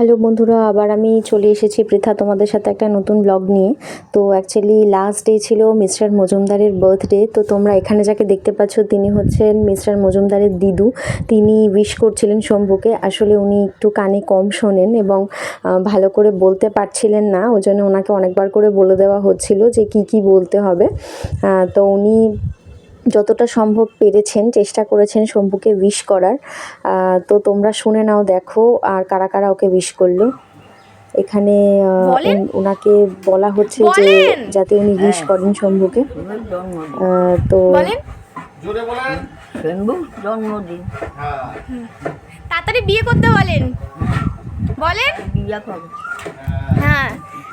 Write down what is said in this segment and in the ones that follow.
Hello বন্ধুরা, আবার আমি চলে এসেছি পৃথা তোমাদের সাথে একটা নতুন ব্লগ নিয়ে। তো অ্যাকচুয়ালি লাস্ট ডে ছিল মিস্টার মজুমদারের বার্থডে তো তোমরা এখানে যাকে দেখতে পাচ্ছ তিনি হচ্ছেন মিস্টার মজুমদারের দিদু। তিনি উইশ করছিলেন শম্ভুকে, আসলে উনি একটু কানে কম শোনেন এবং ভালো করে বলতে পারছিলেন না, ওই জন্য ওনাকে অনেকবার করে বলে দেওয়া হচ্ছিল যে কি কি বলতে হবে। তো উনি যতটা সম্ভব পেরেছেন চেষ্টা করেছেন শম্ভুকে উইশ করার। তো তোমরা শুনে নাও দেখো আর কারা কারা ওকে উইশ করল। এখানে ওনাকে বলা হচ্ছে যে যাতে উনি উইশ করেন শম্ভুকে। তো জন্মদিন। তাড়াতাড়ি বিয়ে করতে বলেন। বলেন। হ্যাঁ।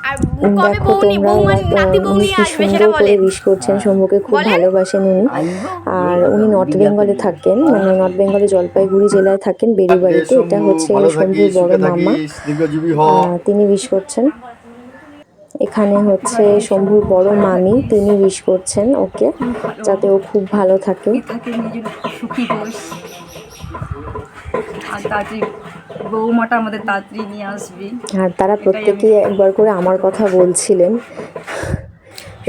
আর কবে বৌনি তোমরা নাতি উনি বৌনি আসবে সেটা সুন্দর করে বলেন। উইশ করছেন শম্ভুকে খুব ভালোবাসেন উনি। আর উনি নর্থ বেঙ্গলে থাকেন মানে নর্থ বেঙ্গলে জলপাইগুড়ি জেলায় থাকেন বেড়িবাড়িতে এটা হচ্ছে শম্ভুর বড় মামা। তিনি উইশ করছেন। এখানে হচ্ছে শম্ভুর বড় মামি তিনি উইশ করছেন ওকে যাতে ও খুব ভালো থাকে। আর তাড়াতাড়ি বৌমাটা আমাদের তাড়াতাড়ি নিয়ে আসবে। আর তারা প্রত্যেকেই একবার করে আমার কথা বলছিলেন।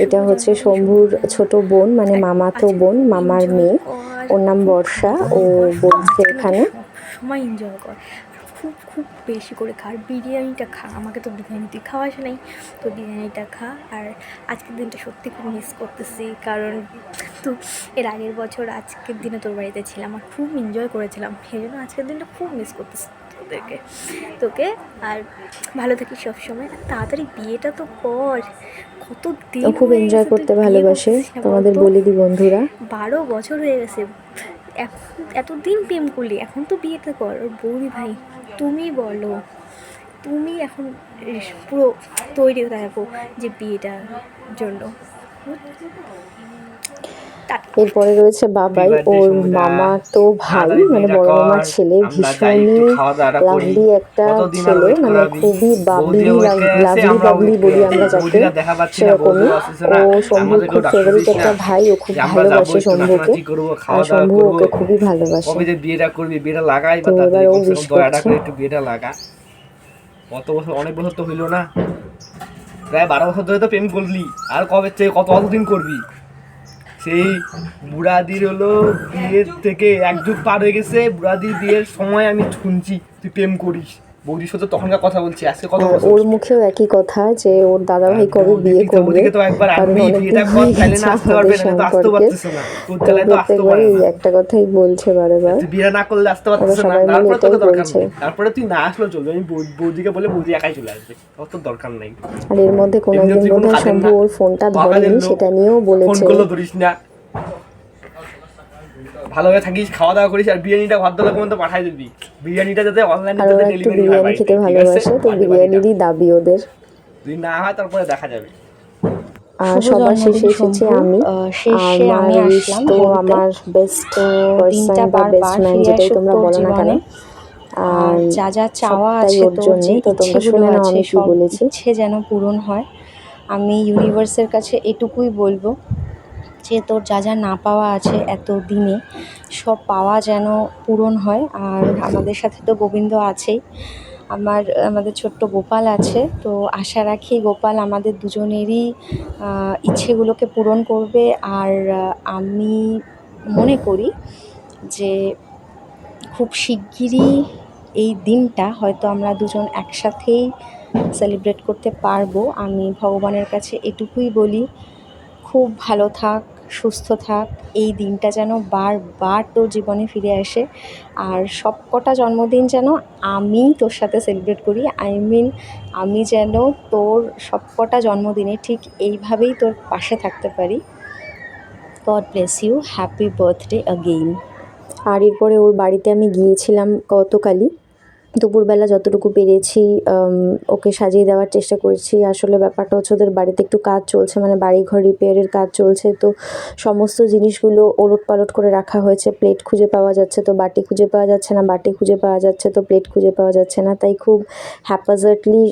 এটা হচ্ছে শম্ভুর ছোট বোন মানে মামাতো বোন মামার মেয়ে। ওর নাম বর্ষা ও বলছে এখানে। সময় এনজয় কর। খুব খুব বেশি করে খা। আর বিরিয়ানিটা খা। আমাকে তো বিরিয়ানি তুই খাওয়াস নাই। তো বিরিয়ানিটা খা। আর আজকের দিনটা সত্যি খুব মিস করতেছি। কারণ তো এর আগের বছর আজকের দিনে তোর বাড়িতে ছিলাম। আর খুব এনজয় করেছিলাম। সেই জন্য আজকের দিনটা খুব মিস করতেছি তোদেরকে। তোকে। আর ভালো থাকিস সবসময়। আর তাড়াতাড়ি বিয়েটা তো কর। কত দিন খুব এনজয় করতে ভালোবাসে তোমাদের? বলে দি বন্ধুরা। বারো বছর হয়ে গেছে। এতদিন প্রেম করলি, এখন তো বিয়েটা কর বৌদি ভাই, তুমি বলো, তুমি এখন পুরো তৈরি থাকো যে বিয়েটার জন্য। এরপরে রয়েছে বাবাই ওর মামা তো ভাই মানে বড় মামার ছেলে ভীষণই লাভলি একটা ছেলে মানে খুবই বাবলি লাভলি বাবলি বলি আমরা যাকে। সেরকমই। ও শম্ভুর খুব ফেভারিট একটা ভাই ও খুব ভালোবাসে শম্ভুকে আর শম্ভু ওকে খুবই ভালোবাসে। বিয়েটা করবি বিয়েটা লাগাই বা তো এবার ও দয়াটা করছে। করে একটু বিয়েটা লাগা। কত বছর অনেক বছর তো হইল না। প্রায় বারো বছর ধরে তো প্রেম করলি। আর কবে থেকে কত কতদিন করবি? সেই বুড়াদির হলো বিয়ের থেকে এক পার হয়ে গেছে, বুড়াদির বিয়ের সময় আমি শুনছি, তুই প্রেম করিস। বৌদির সাথে তখনকার কথা বলছি আজকে কত আর ওর মুখেও একই কথা যে ওর দাদা ভাই কবে বিয়ে করবে তো একবার অনেকদিন বিয়েটা কর, তাহলে না আসতে পারবে না, তো পারতেছে না। তোর তো তো না। একটা কথাই বলছে বারে বার তুই বিয়ে না করলে আসতে না। তারপরে তোকে দরকার নেই। তারপরে তুই না চলবে। আমি বৌদিকে বলে বৌদি একাই চলে আসবে। অত দরকার নেই। আর এর মধ্যে কোনো এমনি একদিন তুই বোধহয় শম্ভু ওর ফোনটা ধরেনি সেটা নিয়েও ফোন বলেছে। ধরিস না। ভালোভাবে থাকিস খাওয়া দাওয়া করিস আর বিরিয়ানিটা দলা পর্যন্ত পাঠাই দিবি। বিরিয়ানিটা যাতে অনলাইনে যাতে ডেলিভারি হয় বিরিয়ানি খেতে ভালোবাসে তো। বিরিয়ানিরই দাবি ওদের। যদি না হয় তারপরে দেখা যাবে। আর সবার শেষে এসেছি আমি। শেষে আমি আসলাম তো আমার বেস্ট দিনটা পার্সন বা বারবার বেস্ট ম্যান ফিরে আসুক তোমরা তোর বলো না কেন। জীবনে। আর যা যা চাওয়া আছে ওর তোর। যে ইচ্ছেগুলো নাও আছে আমি কি সব বলেছি। ইচ্ছে যেন পূরণ হয়। আমি ইউনিভার্সের কাছে এটুকুই বলব। যে তোর যা যা না পাওয়া আছে এত দিনে, সব পাওয়া যেন পূরণ হয়। আর আমাদের সাথে তো গোবিন্দ আছেই। আমার, আমাদের ছোট্ট গোপাল আছে। তো আশা রাখি গোপাল আমাদের দুজনেরই ইচ্ছেগুলোকে পূরণ করবে। আর আমি মনে করি যে খুব শিগগিরই এই দিনটা হয়তো আমরা দুজন একসাথেই সেলিব্রেট করতে পারব। আমি ভগবানের কাছে এটুকুই বলি, খুব ভালো থাক সুস্থ থাক। এই দিনটা যেন বারবার তোর জীবনে ফিরে আসে। আর সব কটা জন্মদিন যেন আমি তোর সাথে সেলিব্রেট করি। আই মিন আমি যেন তোর সব কটা জন্মদিনে ঠিক এইভাবেই তোর পাশে থাকতে পারি। God bless you happy birthday again আর এরপরে ওর বাড়িতে আমি গিয়েছিলাম গতকালই। দুপুরবেলা যতটুকু পেরেছি ওকে সাজিয়ে দেওয়ার চেষ্টা করেছি। আসলে ব্যাপারটা হচ্ছে ওদের বাড়িতে একটু কাজ চলছে মানে বাড়িঘর রিপেয়ারের কাজ চলছে। তো সমস্ত জিনিসগুলো ওলট পালট করে রাখা হয়েছে। প্লেট খুঁজে পাওয়া যাচ্ছে তো, বাটি খুঁজে পাওয়া যাচ্ছে না, বাটি খুঁজে পাওয়া যাচ্ছে তো, প্লেট খুঁজে পাওয়া যাচ্ছে না। তাই খুব হ্যাপাজার্টলি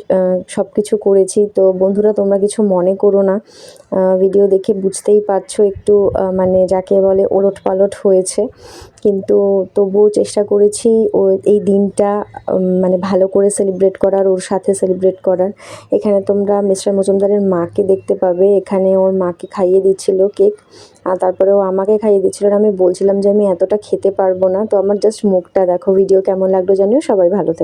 সব কিছু করেছি। তো বন্ধুরা, তোমরা কিছু মনে করো না। ভিডিও দেখে বুঝতেই পারছ একটু মানে যাকে বলে ওলট পালট হয়েছে। কিন্তু তবুও চেষ্টা করেছি ও এই দিনটা মানে ভালো করে সেলিব্রেট করার, ওর সাথে সেলিব্রেট করার। এখানে তোমরা মিস্টার মজুমদারের মাকে দেখতে পাবে। এখানে ওর মাকে খাইয়ে দিচ্ছিল কেক আর তারপরে ও আমাকে খাইয়ে দিচ্ছিল। আর আমি বলছিলাম যে আমি এতটা খেতে পারব না। তো আমার জাস্ট মুখটা দেখো ভিডিও কেমন লাগল জানিও। সবাই ভালো থেকো।